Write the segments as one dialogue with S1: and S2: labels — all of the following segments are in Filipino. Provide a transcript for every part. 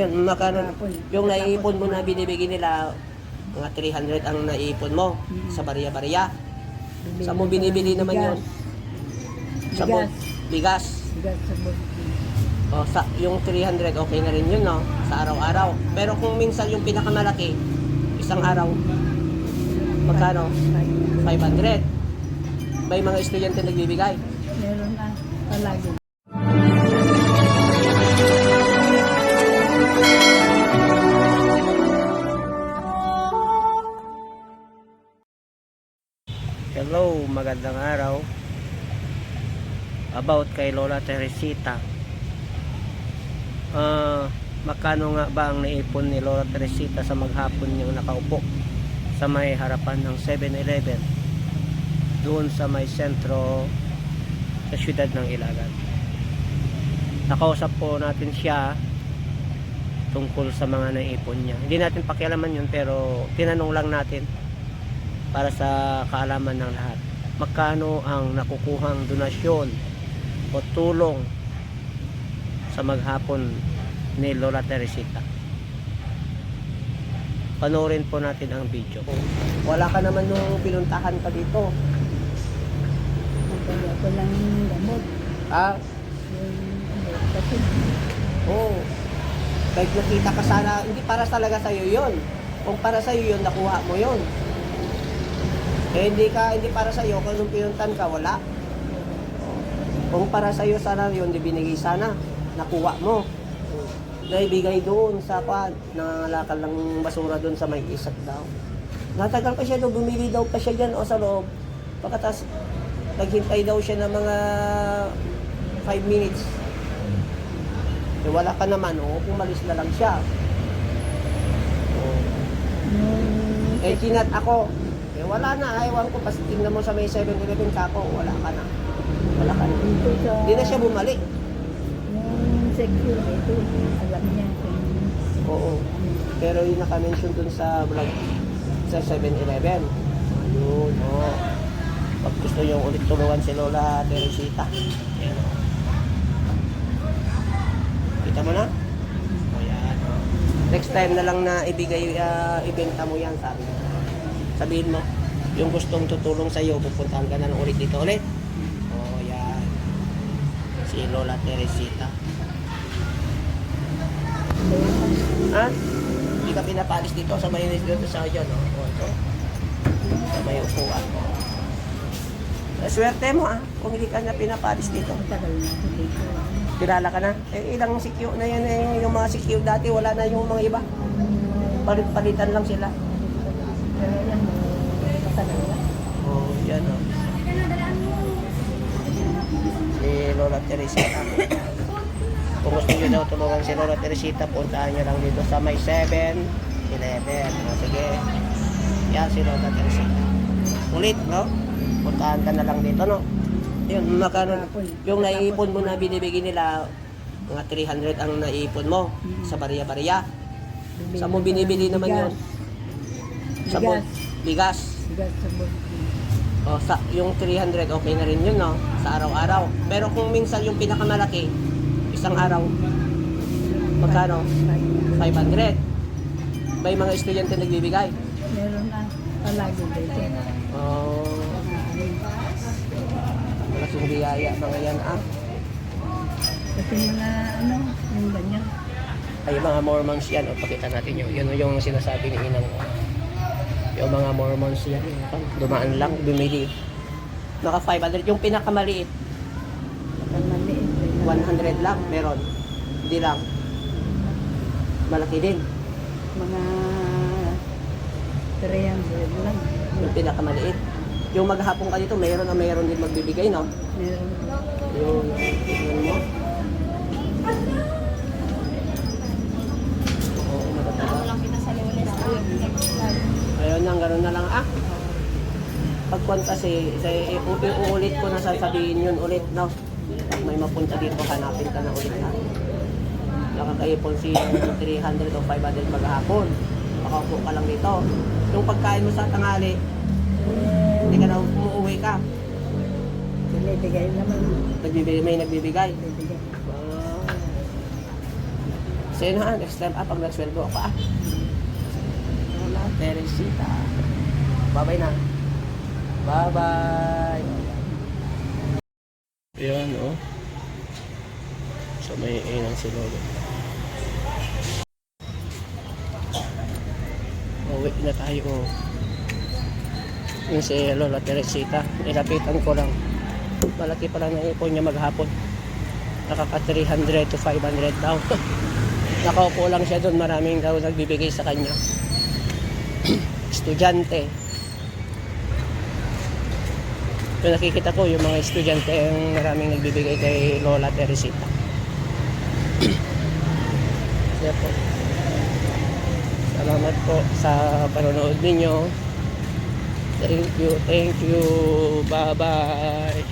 S1: Yun, makano, yung naiipon mo na binibigay nila, mga 300 ang naiipon mo sa bariya-bariya. Saan mo binibili naman yun? Sa bul- bigas.
S2: Bigas sa.
S1: O, sa, yung 300, okay na rin yun, no? Sa araw-araw. Pero kung minsan yung pinakamalaki, isang araw, magkano? 500. May mga estudyante nagbibigay.
S2: Meron na palagi.
S1: Hello, magandang araw. About kay Lola Teresita. Ah, makano nga ba ang naipon ni Lola Teresita sa maghapon niyang nakaupo sa may harapan ng 7-Eleven doon sa may sentro sa syudad ng Ilagan. Nakausap po natin siya tungkol sa mga naipon niya. Hindi natin pakialaman yun pero tinanong lang natin para sa kaalaman ng lahat. Magkano ang nakukuhang donasyon o tulong sa maghapon ni Lola Teresita. Panoorin po natin ang video. Wala ka naman nung pinuntahan ka dito.
S2: Kaya ko lang yung gamot.
S1: Ah,
S2: Yung kasi
S1: oo. Kahit nakita ka sana, hindi para talaga sa'yo yun. Kung para sa'yo yun, nakuha mo yun. Eh, hindi ka, hindi para sa'yo, kung nung pinuntan ka, wala. Kung para sa'yo sana yun, di binigay sana. Nakuha mo. Naibigay doon sa kwan. Nangangalakal ng basura doon sa may isat daw. Natagal pa siya doon, bumili daw pa siya dyan o sa loob. Pagkatas, naghintay daw siya ng mga 5 minutes. Eh, wala ka naman, o pumalis na lang siya. Oh.
S2: yung
S1: Eh, kinat ako. Eh, wala na. Ewan ko, pas tingnan mo sa may 7-Eleven kako, wala ka na. Wala ka na.
S2: dito sa...
S1: Hindi na siya bumalik.
S2: Yung security, alam niya kung
S1: Oo. Pero yung naka-mention dun sa vlog sa 7-Eleven. Ayun, oo. Pag gusto nyo ulit tulungan si Lola Teresita. Ayan, o. Kita mo na? Next time na lang na ibigay, ah, ibenta mo yan, sabi ko. Sabihin mo, yung gustong tutulong sa iyo, pupuntahan ka na ulit dito ulit. O yan. Si Lola Teresita. Ha? Hindi ka pinapalis dito sa may dito sa dyan, no? O, ito. Sa may upuan. Eh, Swerte mo, ah. Kung hindi ka na pinapalis dito.
S2: dito.
S1: Kilala ka na? Eh, ilang sikyo na yan eh. Yung mga sikyo dati, wala na yung mga iba. Palit-palitan lang sila.
S2: Pero yan, matagal na.
S1: Oh. Si Lola Teresita. Kung gusto nyo daw tulungan si Lola Teresita, puntahan nyo lang dito sa may 7-Eleven. O, sige. Yan si Lola Teresita. Ulit, no? Puntahan ka na lang dito, no? Yun, makano, yung naiipon mo na binibigay nila, mga 300 ang naiipon mo sa bariya-bariya. Saan mo binibili naman yun? Sa bigas.
S2: Bigas sa bulki.
S1: O, sa, yung 300, okay na rin yun, no? Sa araw-araw. Pero kung minsan yung pinakamalaki, isang araw, magkano? 500. May mga estudyante nagbibigay.
S2: Meron na palagi dito.
S1: Oh, malaking biyaya, mga yan, ah.
S2: Kasi mga ano, yung ganyan.
S1: Ay, mga Mormons yan. O, pakita natin yun. Yun yung sinasabi ni Inang. oh. Yung mga Mormons yan. Dumaan lang, bumili. Naka 500. Yung pinakamaliit,
S2: Ang maliit.
S1: 100 lang, meron. Hindi lang. Malaki din.
S2: Mga 300 lang.
S1: Yung pinakamaliit. Yung maghapon ka dito, mayroon na mayroon din magbibigay, no?
S2: Meron.
S1: Yung, tingnan mo. Oo, matataba. Ayun lang, ganun na lang. Ah, pagkuhan kasi, sa, uulit ko na sasabihin yun ulit, no? Pag may mapunta dito, hanapin ka na ulit na. Nakakaipon si 300 o 500 maghapon. Makaupo ka lang dito. Yung pagkain mo sa tangali, hindi ka na umuwi ka.
S2: Binibigay naman.
S1: Nagbibigay, may nagbibigay.
S2: Binibigay.
S1: Wow. Sa'yo na, next time, ah, pag nagsweldo ako, ah. Lola Teresita. Bye-bye na. Bye-bye. Yan, oh. So, may inang si Lolo. Uwi na tayo, oh. Yung si Lola Teresita, nilapitan ko lang. Malaki pala na ipon niya maghapon. Nakaka 300 to 500 daw. Nakaupo lang siya doon, maraming daw nagbibigay sa kanya. Estudyante. Yung nakikita ko, yung mga estudyante ang maraming nagbibigay kay Lola Teresita. Kaya po. Salamat po sa panonood ninyo. Thank you, thank you. Bye-bye.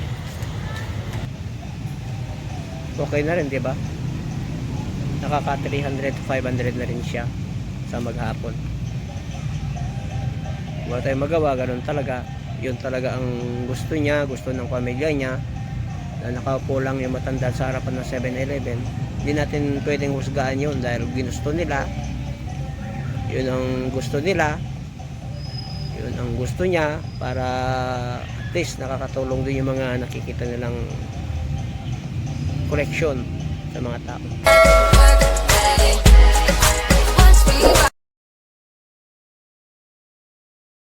S1: Okay na rin, di ba? Nakaka 300 to 500 na rin siya sa maghapon. Wala tayong magawa, ganun talaga. Yun talaga ang gusto niya, gusto ng pamilya niya. Na nakaupo lang yung matanda sa harapan ng 7-Eleven. Hindi natin pwedeng husgaan yun dahil ginusto nila. Yun ang gusto nila. Yun ang gusto niya para at least nakakatulong din yung mga nakikita nilang koleksyon sa mga tao.